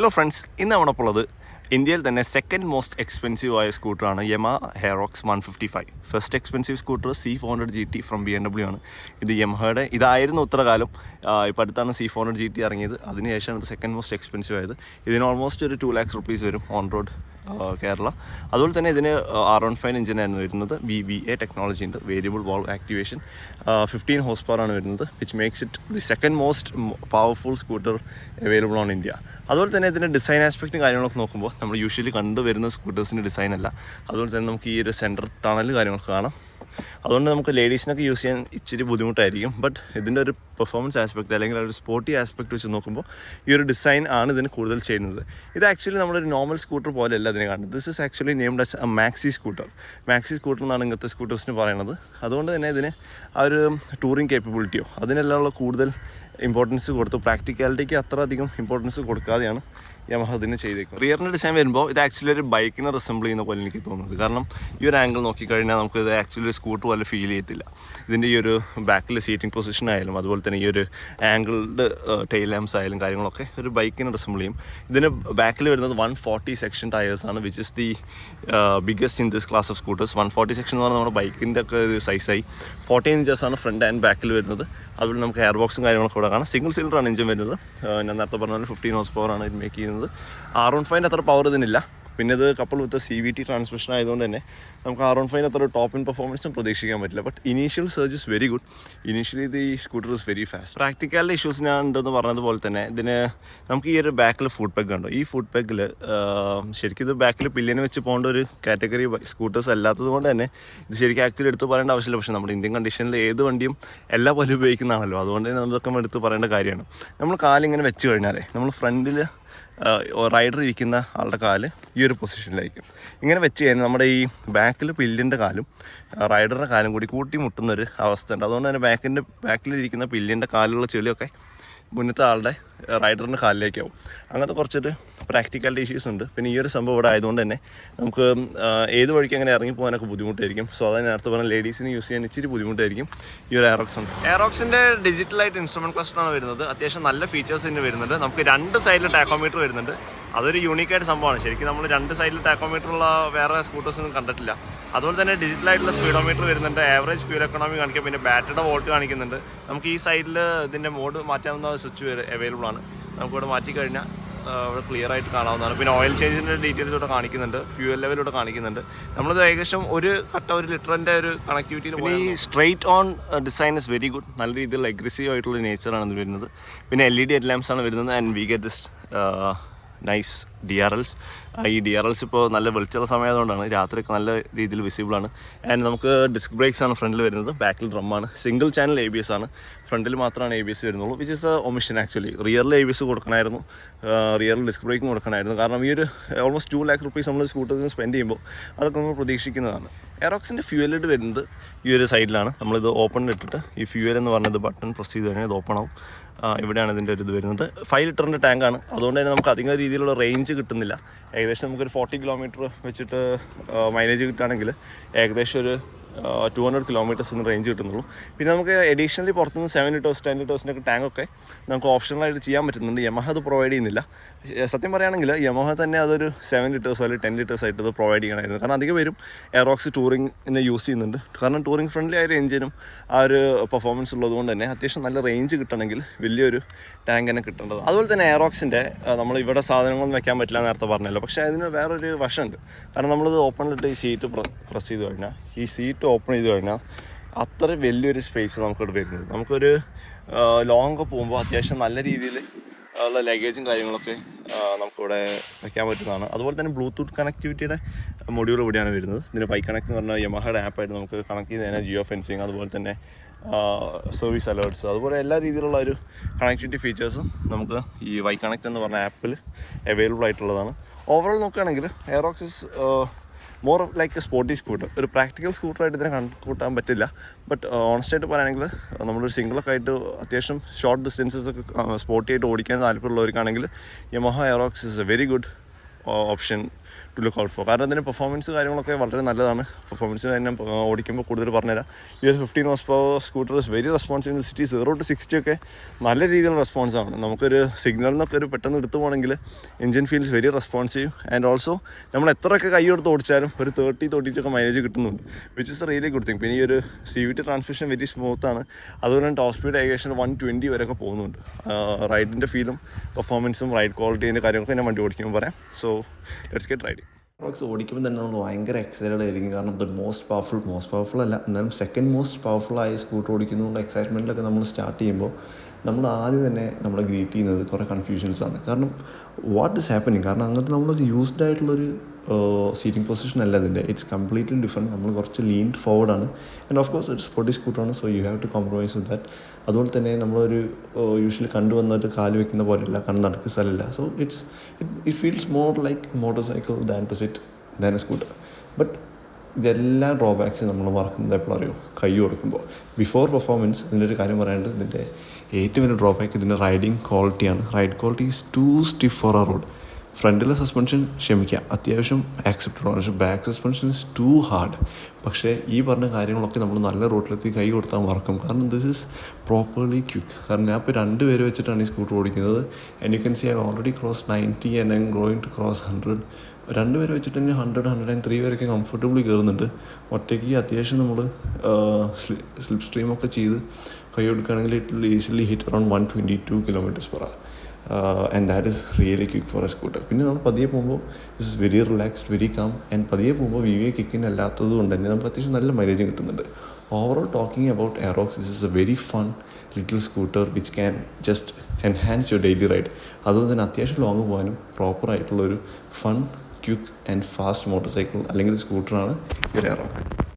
Hello friends ഇന്ന് അവിടെ ഉള്ളത് ഇന്ത്യയിൽ തന്നെ സെക്കൻഡ് മോസ്റ്റ് എക്സ്പെൻസീവ് ആയ സ്കൂട്ടറാണ് Yamaha Aerox one fifty five first expensive scooter C four hundred G T from B M W ആണ്. ഇത് യമഹയുടെ ഇതായിരുന്നു ഉത്തരകാലം. ഇപ്പോൾ അടുത്താണ് C four hundred G T ഇറങ്ങിയത്. അതിനുശേഷമാണ് ഇത് സെക്കൻഡ് മോസ്റ്റ് എക്സ്പെൻസീവ് ആയത്. ഇതിന് ഓൾമോസ്റ്റ് ഒരു ടു ലാക്സ് റുപ്പീസ് വരും ഓൺ റോഡ് കേരള. അതുപോലെ തന്നെ ഇതിന് ആർ വൺ ഫൈവ് എഞ്ചിനായിരുന്നു വരുന്നത്. ബി ബി എ ടെക്നോളജി ഉണ്ട്. Variable valve activation fifteen horse power ആണ് വരുന്നത് which makes it the second most powerful scooter available on India അതുപോലെ തന്നെ ഇതിന്റെ ഡിസൈൻ ആസ്പെക്റ്റും കാര്യങ്ങളൊക്കെ നോക്കുമ്പോൾ നമ്മൾ യൂഷ്വലി കണ്ടുവരുന്ന സ്കൂട്ടേഴ്സിന്റെ ഡിസൈൻ അല്ല. അതുപോലെ തന്നെ നമുക്ക് ഈ ഒരു സെന്റർ ടണൽ കാര്യങ്ങളൊക്കെ കാണാം. അതുകൊണ്ട് നമുക്ക് ലേഡീസിനൊക്കെ യൂസ് ചെയ്യാൻ ഇച്ചിരി ബുദ്ധിമുട്ടായിരിക്കും. ബട്ട് ഇതിന്റെ ഒരു പെർഫോമൻസ് ആസ്പെക്റ്റ് അല്ലെങ്കിൽ ഒരു സ്പോർട്ടി ആസ്പെക്റ്റ് വെച്ച് നോക്കുമ്പോൾ ഈ ഒരു ഡിസൈൻ ആണ് ഇതിന് കൂടുതൽ ചെയ്യുന്നത്. ഇത് ആക്ച്വലി നമ്മളൊരു നോർമൽ സ്കൂട്ടർ പോലെയല്ല. ഇതിനെ കാണുന്നത്. This is actually named as a maxi scooter maxi scooter എന്നാണ് ഇങ്ങനത്തെ സ്കൂട്ടേഴ്സിന് പറയുന്നത്. അതുകൊണ്ട് തന്നെ ഇതിന് ആ ഒരു ടൂറിങ് കേപ്പബിലിറ്റിയോ അതിനെല്ലാം കൂടുതൽ ഇമ്പോർട്ടൻസ് കൊടുത്തു പ്രാക്ടിക്കാലിറ്റിക്ക് അത്ര അധികം ഇമ്പോർട്ടൻസ് കൊടുക്കാതെയാണ് യമഹ ഇതിന് ചെയ്തേക്കും. റിയറിന്റെ ഡിസൈൻ വരുമ്പോൾ ഇത് ആക്ച്വലി ഒരു ബൈക്കിനെ റിസംബിൾ ചെയ്യുന്ന പോലെ എനിക്ക് തോന്നുന്നത് കാരണം ഈ ഒരു ആംഗിൾ നോക്കിക്കഴിഞ്ഞാൽ നമുക്ക് ഇത് ആക്ച്വലി ഒരു സ്കൂട്ടർ പോലെ ഫീൽ ചെയ്യത്തില്ല. ഇതിന്റെ ഈ ഒരു ബാക്കിൽ സീറ്റിംഗ് പൊസിഷൻ ആയാലും അതുപോലെ തന്നെ ഈ ഒരു ആംഗിൾഡ് ടെയിൽ ലാംസ് ആയാലും കാര്യങ്ങളൊക്കെ ഒരു ബൈക്കിനെ റിസംബിൾ ചെയ്യും. ഇതിന് ബാക്കിൽ വരുന്നത് വൺ ഫോർട്ടി സെക്ഷൻ ടയേഴ്സ് ആണ് which is the biggest in this class of scooters one forty section എന്ന് പറഞ്ഞാൽ നമ്മുടെ ബൈക്കിന്റെ ഒക്കെ ഒരു സൈസായി ഫോർട്ടീൻ ആണ് ഫ്രണ്ട് ആൻഡ് ബാക്കിൽ വരുന്നത്. അതുപോലെ നമുക്ക് എയർ ബോക്സും കാര്യങ്ങളൊക്കെ ഇവിടെ കാണാം. സിംഗിൾ സിലിണ്ടറാണ് എഞ്ചിൻ വരുന്നത്. ഞാൻ നേരത്തെ പറഞ്ഞ പോലെ ഫിഫ്റ്റീൻ ഹോസ് പവർ ആണ് ഇത് മേക്ക് ചെയ്യുന്നത്. ആർ വൺ ഫൈവിന്റെ അത്ര പവർ ഇതിനില്ല. പിന്നെ ഇത് couple with C V T transmission ആയതുകൊണ്ട് തന്നെ നമുക്ക് ആർ വൺ ഫൈവിന് അത്ര ടോപ്പ് ഇൻ പെർഫോമൻസും പ്രതീക്ഷിക്കാൻ പറ്റില്ല. But initial surge is very good initially ഇത് ഈ സ്കൂട്ടർ ഇസ് വെരി ഫാസ്റ്റ് പ്രാക്ടിക്കാലിന്റെ ഇഷ്യൂസ് ഞാൻ ഉണ്ടെന്ന് പറഞ്ഞതുപോലെ തന്നെ ഇതിന് നമുക്ക് ഈ ഒരു ബാക്കിൽ ഫുഡ് പെഗ് ഉണ്ടോ ഈ ഫുഡ് പെഗിൽ ശരിക്കും ഇത് ബാക്കിൽ പില്ലിന് വെച്ച് പോകേണ്ട ഒരു കാറ്റഗറി സ്കൂട്ടേഴ്സ് അല്ലാത്തത് കൊണ്ട് തന്നെ ഇത് ശരിക്കും ആക്ച്വലി എടുത്ത് പറയേണ്ട ആവശ്യമില്ല. പക്ഷേ നമ്മുടെ ഇന്ത്യൻ കണ്ടീഷനിൽ ഏത് വണ്ടിയും എല്ലാ പോലെ ഉപയോഗിക്കുന്നതാണല്ലോ. അതുകൊണ്ട് തന്നെ നമ്മളൊക്കെ എടുത്ത് പറയേണ്ട കാര്യമാണ്. നമ്മൾ കാലിങ്ങനെ വെച്ച് കഴിഞ്ഞാലേ നമ്മൾ ഫ്രണ്ടിൽ റൈഡർ ഇരിക്കുന്ന ആളുടെ കാൽ ഈ ഒരു പൊസിഷനിലായിരിക്കും ഇങ്ങനെ വെച്ച് കഴിഞ്ഞാൽ നമ്മുടെ ഈ ബാക്കിൽ പില്ലിന്റെ കാലും റൈഡറുടെ കാലും കൂടി കൂട്ടി മുട്ടുന്ന ഒരു അവസ്ഥ ഉണ്ട് അതുകൊണ്ട് തന്നെ ബാക്കിന്റെ ബാക്കിലിരിക്കുന്ന പില്ലിന്റെ കാലുള്ള ചെളിയൊക്കെ മുന്നത്തെ ആളുടെ റൈഡറിന്റെ കാലിലേക്കാവും. അങ്ങനത്തെ കുറച്ചൊരു പ്രാക്ടിക്കാലിറ്റി ഇഷ്യൂസ് ഉണ്ട്. പിന്നെ ഈ ഒരു സംഭവം ഇവിടെ ആയതുകൊണ്ട് തന്നെ നമുക്ക് ഏത് വഴിക്ക് അങ്ങനെ ഇറങ്ങി പോകാനൊക്കെ ബുദ്ധിമുട്ടായിരിക്കും. സോ അതാണ് നേരത്തെ പറഞ്ഞ ലേഡീസിന് യൂസ് ചെയ്യാൻ ഇച്ചിരി ബുദ്ധിമുട്ടായിരിക്കും ഈ ഒരു എയറോക്സ് ഉണ്ട്. എയറോക്സിന്റെ ഡിജിറ്റലായിട്ട് ഇൻസ്ട്രുമെന്റ് ക്ലസ്റ്ററാണ് വരുന്നത്. അത്യാവശ്യം നല്ല ഫീച്ചേഴ്സ് തന്നെ വരുന്നുണ്ട്. നമുക്ക് രണ്ട് സൈഡിൽ ടാക്കോമീറ്റർ വരുന്നുണ്ട്. അതൊരു യൂണീക്കായിട്ട് സംഭവമാണ്. ശരിക്കും നമ്മൾ രണ്ട് സൈഡിൽ ടാക്കോമീറ്റർ ഉള്ള വേറെ സ്കൂട്ടേഴ്സൊന്നും കണ്ടിട്ടില്ല. അതുപോലെ തന്നെ ഡിജിറ്റൽ ആയിട്ടുള്ള സ്പീഡോമീറ്റർ വരുന്നുണ്ട്. ആവറേജ് ഫ്യൂൽ എക്കണോമി കാണിക്കും. പിന്നെ ബാറ്ററിയുടെ വോൾട്ട് കാണിക്കുന്നുണ്ട്. നമുക്ക് ഈ സൈഡിൽ ഇതിന്റെ മോഡ് മാറ്റാവുന്ന സ്വിച്ച് അവൈലബിൾ ആണ്. നമുക്കിവിടെ മാറ്റി കഴിഞ്ഞാൽ ഇവിടെ ക്ലിയർ ആയിട്ട് കാണാവുന്നതാണ്. പിന്നെ ഓയിൽ ചേഞ്ചിന്റെ ഡീറ്റെയിൽസ് ഇവിടെ കാണിക്കുന്നുണ്ട്. ഫ്യൂൽ ലെവൽ ഇവിടെ കാണിക്കുന്നുണ്ട്. നമ്മളിത് ഏകദേശം ഒരു കട്ട ഒരു ലിറ്ററിന്റെ ഒരു കണക്ടിവിറ്റിയിൽ ഈ straight on design is very good നല്ല രീതിയിൽ അഗ്രസീവ് ആയിട്ടുള്ള നേച്ചറാണ് ഇത് വരുന്നത്. പിന്നെ എൽ ഇ ഡി ഹെഡ് വരുന്നത്. And we get this nice D R Ls ഈ ഡി ആർ എൽസ് ഇപ്പോൾ നല്ല വെളിച്ചുള്ള സമയമായതുകൊണ്ടാണ് രാത്രിയൊക്കെ നല്ല രീതിയിൽ വിസിബിൾ ആണ്. ആൻഡ് നമുക്ക് ഡിസ്ക് ബ്രേക്സ് ആണ് ഫ്രണ്ടിൽ വരുന്നത്. ബാക്കിൽ ഡ്രമ്മാണ് single channel A B S ആണ്. ഫ്രണ്ടിൽ മാത്രമാണ് എ ബി എസ് വരുന്നുള്ളൂ. വിച്ച് ഇസ് ഒമിഷൻ ആക്ച്വലി റിയറിൽ എ ബി എസ് കൊടുക്കണമായിരുന്നു. റിയറിൽ ഡിസ്ക് ബ്രേക്കും കൊടുക്കണമായിരുന്നു. കാരണം ഈ ഒരു ഓൾമോസ്റ്റ് ടു ലാക്ക് റുപ്പീസ് നമ്മൾ സ്കൂട്ടറിന് സ്പെൻഡ് ചെയ്യുമ്പോൾ അതൊക്കെ നമ്മൾ പ്രതീക്ഷിക്കുന്നതാണ്. എറോക്സിന്റെ ഫ്യൂവലിട്ട് വരുന്നത് ഈ ഒരു സൈഡിലാണ് നമ്മളിത് ഓപ്പൺ ഇട്ടിട്ട് ഈ ഫ്യൂവൽ എന്ന് പറഞ്ഞത് ബട്ടൺ പ്രസ് ചെയ്ത് കഴിഞ്ഞാൽ ഇത് ഓപ്പൺ ആവും. ഇവിടെയാണ് ഇതിന്റെ ഒരു ഇത് വരുന്നത്. ഫൈവ് ലിറ്ററിന്റെ ടാങ്കാണ് അതുകൊണ്ട് തന്നെ നമുക്ക് അധികം രീതിയിലുള്ള റേഞ്ച് കിട്ടുന്നില്ല. ഏകദേശം നമുക്കൊരു ഫോർട്ടി കിലോമീറ്റർ വെച്ചിട്ട് മൈലേജ് കിട്ടുകയാണെങ്കിൽ ഏകദേശം ഒരു ടു ഹൺഡ്രഡ് കിലോമീറ്റേഴ്സിന് റേഞ്ച് കിട്ടുന്നുള്ളൂ. പിന്നെ നമുക്ക് എഡീഷണലി പുറത്തുനിന്ന് സെവൻ ലിറ്റേഴ്സ് ടെൻ ലിറ്റേഴ്സിന്റെ ഒക്കെ ടാങ്കൊക്കെ നമുക്ക് ഓപ്ഷണലായിട്ട് ചെയ്യാൻ പറ്റുന്നുണ്ട്. യമഹ അത് പ്രൊവൈഡ് ചെയ്യുന്നില്ല. സത്യം പറയുകയാണെങ്കിൽ യമഹ തന്നെ അതൊരു സെവൻ ലിറ്റേഴ്സ് അല്ലെങ്കിൽ ടെൻ ലിറ്റേഴ്സ് ആയിട്ട് അത് പ്രൊവൈഡ് ചെയ്യണമായിരുന്നു. കാരണം അധികം പേരും എറോക്സ് ടൂറിങ്ങിനെ യൂസ് ചെയ്യുന്നുണ്ട്. കാരണം ടൂറിംഗ് ഫ്രണ്ട്ലി ആയ ഒരു എഞ്ചിനും ആ ഒരു പെർഫോമൻസ് ഉള്ളതുകൊണ്ട് തന്നെ അത്യാവശ്യം നല്ല റേഞ്ച് കിട്ടണമെങ്കിൽ വലിയൊരു ടാങ്ക് തന്നെ കിട്ടേണ്ടത് അതുപോലെ തന്നെ എയറോക്സിന്റെ നമ്മൾ ഇവിടെ സാധനങ്ങളൊന്നും വെക്കാൻ പറ്റില്ല നേരത്തെ പറഞ്ഞല്ലോ. പക്ഷേ അതിന് വേറൊരു വശമുണ്ട്. കാരണം നമ്മളിത് ഓപ്പണിലിട്ട് ഈ സീറ്റ് പ്രസ് ചെയ്ത് കഴിഞ്ഞാൽ ഈ സീറ്റ് ഓപ്പൺ ചെയ്ത് കഴിഞ്ഞാൽ അത്ര വലിയൊരു സ്പേസ് നമുക്കിവിടെ വരുന്നത്. നമുക്കൊരു ലോങ് പോകുമ്പോൾ അത്യാവശ്യം നല്ല രീതിയിൽ ഉള്ള ലഗേജും കാര്യങ്ങളൊക്കെ നമുക്കിവിടെ വയ്ക്കാൻ പറ്റുന്നതാണ്. അതുപോലെ തന്നെ ബ്ലൂടൂത്ത് കണക്ടിവിറ്റിയുടെ മൊഡ്യൂൾ ഇവിടെയാണ് വരുന്നത്. ഇതിന് ബൈക്ക് കണക്ട് എന്ന് പറഞ്ഞാൽ യമഹയുടെ ആപ്പായിട്ട് നമുക്ക് കണക്ട് ചെയ്ത് ജിയോ ഫെൻസിങ് അതുപോലെ തന്നെ സർവീസ് അലേർട്ട്സ് അതുപോലെ എല്ലാ രീതിയിലുള്ള ഒരു കണക്ടിവിറ്റി ഫീച്ചേഴ്സും നമുക്ക് ഈ വൈ കണക്ട് എന്ന് പറഞ്ഞ ആപ്പിൽ അവൈലബിൾ ആയിട്ടുള്ളതാണ്. ഓവറോൾ നോക്കുകയാണെങ്കിൽ Aerox is more like a sporty scooter ഒരു പ്രാക്ടിക്കൽ സ്കൂട്ടറായിട്ട് ഇതിനെ കണക്കൂട്ടാൻ പറ്റില്ല. ബട്ട് ഓണസ്റ്റായിട്ട് പറയുകയാണെങ്കിൽ നമ്മളൊരു സിംഗിളൊക്കെ ആയിട്ട് അത്യാവശ്യം ഷോർട്ട് ഡിസ്റ്റൻസസ് ഒക്കെ സ്പോർട്ടി ആയിട്ട് ഓടിക്കാൻ താല്പര്യമുള്ളവർക്കാണെങ്കിൽ Yamaha Aerox is a very good option to look out for കാരണം അതിന്റെ പെർഫോമൻസ് കാര്യങ്ങളൊക്കെ വളരെ നല്ലതാണ്. പെർഫോമൻസ് ആ, ഓടിക്കുമ്പോൾ കൂടുതൽ പറഞ്ഞുതരാം. ഈ ഒരു fifteen horse power scooter is very response in city zero to sixty ഒക്കെ നല്ല രീതിയിലുള്ള റെസ്പോൺസാണ് നമുക്കൊരു സിഗ്നൽ നിന്നൊക്കെ ഒരു പെട്ടെന്ന് എടുത്തു പോകണമെങ്കിൽ engine feels very responsive and also നമ്മൾ എത്രയൊക്കെ കൈ കൊടുത്ത് ഓടിച്ചാലും ഒരു തേർട്ടി തേർട്ടിറ്റൊക്കെ മൈലേജ് കിട്ടുന്നുണ്ട്. Which is really good thing പിന്നെ ഈ ഒരു C V T transmission very smooth ആണ്. അതുപോലെ തന്നെ ടോപ്പ് സ്പീഡ് ഏകദേശം വൺ ട്വന്റി വരെയൊക്കെ പോകുന്നുണ്ട്. റൈഡിന്റെ ഫീലും പെർഫോമൻസും റൈഡ് ക്വാളിറ്റീന്റെ കാര്യങ്ങളൊക്കെ ഞാൻ വണ്ടി ഓടിക്കുമ്പോൾ പറയാം. So let's get riding Aerox ഓടിക്കുമ്പോൾ തന്നെ നമ്മൾ ഭയങ്കര എക്സൈറ്റഡ് ആയിരിക്കും. കാരണം the most powerful most powerful അല്ല. എന്നാലും സെക്കൻഡ് മോസ്റ്റ് പവർഫുൾ ആയ സ്കൂട്ടർ ഓടിക്കുന്നതുകൊണ്ട് എക്സൈറ്റ്മെന്റിലൊക്കെ നമ്മൾ സ്റ്റാർട്ട് ചെയ്യുമ്പോൾ നമ്മൾ ആദ്യം തന്നെ നമ്മളെ ഗ്രീറ്റ് ചെയ്യുന്നത് കുറേ കൺഫ്യൂഷൻസ് ആണ്. കാരണം വാട്ട് ഇസ് ഹാപ്പനിങ് കാരണം അങ്ങനത്തെ നമ്മളൊരു യൂസ്ഡ് ആയിട്ടുള്ളൊരു സീറ്റിംഗ് പൊസിഷൻ അല്ല അതിന്റെ. ഇറ്റ്സ് കംപ്ലീറ്റ്ലി ഡിഫറെന്റ് നമ്മൾ കുറച്ച് ഫോർവേഡ് ആണ്. ആൻഡ് ഓഫ് കോഴ്സ് ഒരു sporty സ്കൂട്ടറാണ് so you have to compromise with that അതുകൊണ്ട് തന്നെ നമ്മളൊരു യൂഷ്വലി കണ്ടുവന്നിട്ട് കാൽ വെക്കുന്ന പോലെയല്ല. കാരണം നടക്കുന്ന സ്ഥലമില്ല. So it's it it feels more like motorcycle than to sit than a scooter but ഇതെല്ലാം ഡ്രോബാക്സ് നമ്മൾ മറക്കുന്നത് എപ്പോഴും അറിയോ? കൈ കൊടുക്കുമ്പോൾ. ബിഫോർ പെർഫോമൻസ് ഇതിന്റെ ഒരു കാര്യം പറയാനുണ്ട്. ഇതിന്റെ ഏറ്റവും വലിയ ഡ്രോബാക്ക് ഇതിന്റെ റൈഡിങ് ക്വാളിറ്റിയാണ് ride quality is too stiff for ആ റോഡ് ഫ്രണ്ടിലെ സസ്പെൻഷൻ ക്ഷമിക്കാം. അത്യാവശ്യം ആക്സെപ്റ്റഡ് പക്ഷേ back suspension is too hard പക്ഷേ ഈ പറഞ്ഞ കാര്യങ്ങളൊക്കെ നമ്മൾ നല്ല റോട്ടിലെത്തി കൈ കൊടുത്താൽ മറക്കും. കാരണം ദിസ് ഇസ് പ്രോപ്പർലി ക്വിക്ക് കാരണം ഞാൻ ഇപ്പോൾ രണ്ട് പേര് വെച്ചിട്ടാണ് ഈ സ്കൂട്ടർ ഓടിക്കുന്നത്. And you can see I already cross ninety and I growing to cross hundred രണ്ട് പേര് വെച്ചിട്ട് തന്നെ ഹൺഡ്രഡ് ഹൺഡ്രഡ് ആൻഡ് ത്രീ വരെയൊക്കെ കംഫർട്ടബിളി കയറുന്നുണ്ട്. ഒറ്റയ്ക്ക് അത്യാവശ്യം നമ്മൾ സ്ലിപ്പ് സ്ട്രീമൊക്കെ ചെയ്ത് കൈ കൊടുക്കുകയാണെങ്കിൽ it easily hit around one twenty two kilometres per and that is really quick for a scooter പിന്നെ നമ്മൾ പതിയെ പോകുമ്പോൾ it's very relaxed very calm and പതിയെ പോകുമ്പോൾ വി വി ഐ കിക്കിന് അല്ലാത്തത് കൊണ്ട് തന്നെ നമുക്ക് അത്യാവശ്യം നല്ല മൈലേജും കിട്ടുന്നുണ്ട്. Overall talking about Aerox is is a very fun little scooter which can just enhance your daily ride അതുകൊണ്ട് തന്നെ അത്യാവശ്യം ലോങ് പോകാനും പ്രോപ്പർ ആയിട്ടുള്ളൊരു fun quick and fast motorcycle അല്ലെങ്കിൽ സ്കൂട്ടറാണ് ഒരു എയറോക്ക്